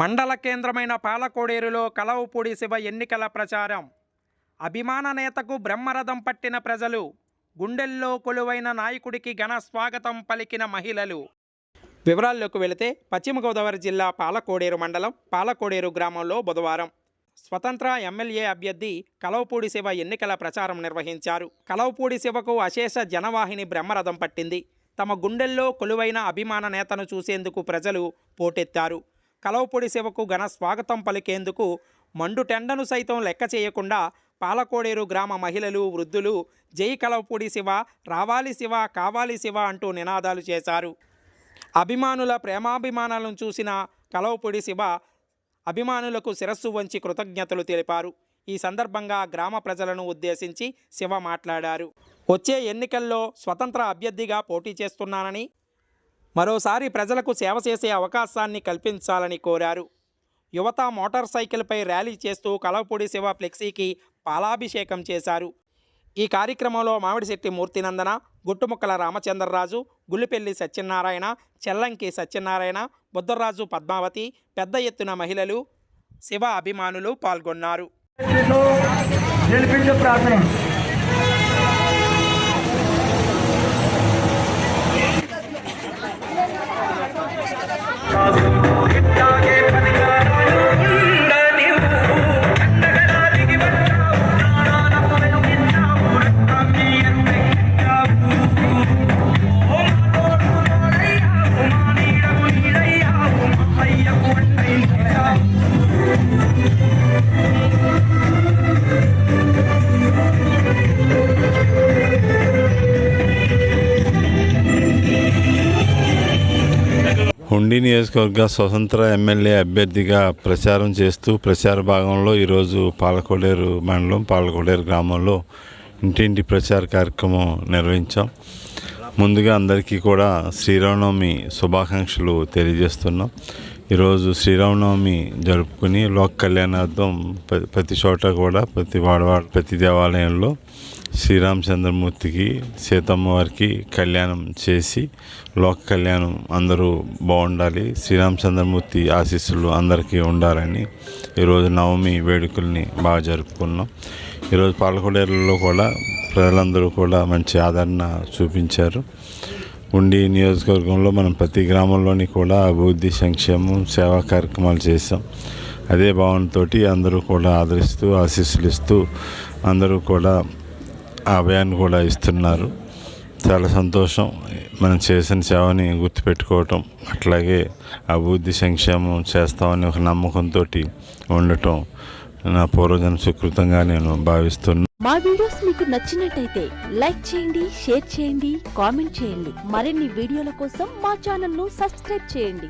మండల కేంద్రమైన పాలకోడేరులో కలవపూడి శివ ఎన్నికల ప్రచారం. అభిమాన నేతకు బ్రహ్మరథం పట్టిన ప్రజలు గుండెల్లో కొలువైన నాయకుడికి ఘన స్వాగతం పలికిన మహిళలు. వివరాల్లోకి వెళితే పశ్చిమ గోదావరి జిల్లా పాలకోడేరు మండలం పాలకోడేరు గ్రామంలో బుధవారం స్వతంత్ర ఎమ్మెల్యే అభ్యర్థి కలవపూడి శివ ఎన్నికల ప్రచారం నిర్వహించారు. కలవపూడి శివకు అశేష జనవాహిని బ్రహ్మరథం పట్టింది. తమ గుండెల్లో కొలువైన అభిమాన నేతను చూసేందుకు ప్రజలు పోటెత్తారు. కలవపూడి శివకు ఘన స్వాగతం పలికేందుకు మండు టెండను సైతం లెక్క చేయకుండా పాలకోడేరు గ్రామ మహిళలు వృద్ధులు జై కలవపూడి శివ రావాలి శివ కావాలి శివ అంటూ నినాదాలు చేశారు. అభిమానుల ప్రేమాభిమానాలను చూసిన కలవపూడి శివ అభిమానులకు శిరస్సు వంచి కృతజ్ఞతలు తెలిపారు. ఈ సందర్భంగా గ్రామ ప్రజలను ఉద్దేశించి శివ మాట్లాడారు. వచ్చే ఎన్నికల్లో స్వతంత్ర అభ్యర్థిగా పోటీ చేస్తున్నానని మరోసారి ప్రజలకు సేవ చేసే అవకాశాన్ని కల్పించాలని కోరారు. యువత మోటార్ సైకిల్పై ర్యాలీ చేస్తూ కలవపూడి శివ ఫ్లెక్సీకి పాలాభిషేకం చేశారు. ఈ కార్యక్రమంలో మామిడిశెట్టి మూర్తినందన గుట్టుముక్కల రామచంద్రరాజు గుల్లిపెల్లి సత్యనారాయణ చెల్లంకి సత్యనారాయణ బుద్ధరాజు పద్మావతి పెద్ద ఎత్తున మహిళలు శివ అభిమానులు పాల్గొన్నారు. ప్రార్థన. హుండీ నియోజకవర్గ స్వతంత్ర ఎమ్మెల్యే అభ్యర్థిగా ప్రచారం చేస్తూ ప్రచార భాగంలో ఈరోజు పాలకోడేరు మండలం పాలకోడేరు గ్రామంలో ఇంటింటి ప్రచార కార్యక్రమం నిర్వహించాం. ముందుగా అందరికీ కూడా శ్రీరామనవమి శుభాకాంక్షలు తెలియజేస్తున్నాం. ఈరోజు శ్రీరామనవమి జరుపుకుని లోక కళ్యాణార్థం ప్రతి ప్రతి చోట కూడా ప్రతి వాడవాడ ప్రతి దేవాలయంలో శ్రీరామచంద్రమూర్తికి సీతమ్మ వారికి కళ్యాణం చేసి లోక కళ్యాణం అందరూ బాగుండాలి. శ్రీరామచంద్రమూర్తి ఆశీస్సులు అందరికీ ఉండాలని ఈరోజు నవమి వేడుకల్ని బాగా జరుపుకున్నాం. ఈరోజు పాలకొడేరులో కూడా ప్రజలందరూ కూడా మంచి ఆదరణ చూపించారు. ఉండి నియోజకవర్గంలో మనం ప్రతి గ్రామంలోని కూడా అభివృద్ధి సంక్షేమం సేవా కార్యక్రమాలు చేసాం అదే భావనతో అందరూ కూడా ఆదరిస్తూ ఆశీస్సులు ఇస్తూ అందరూ కూడా ఆ అభయాన్ని కూడా ఇస్తున్నారు. చాలా సంతోషం మనం చేసిన సేవని గుర్తుపెట్టుకోవటం అట్లాగే అభివృద్ధి సంక్షేమం చేస్తామని ఒక నమ్మకంతో ఉండటం నా పూర్వజన సుకృతంగా నేను భావిస్తున్నాను మా వీడియోస్ మీకు నచ్చినట్టయితే లైక్ చేయండి షేర్ చేయండి కామెంట్ చేయండి. మరిన్ని వీడియోల కోసం మా ఛానల్ను సబ్స్క్రైబ్ చేయండి.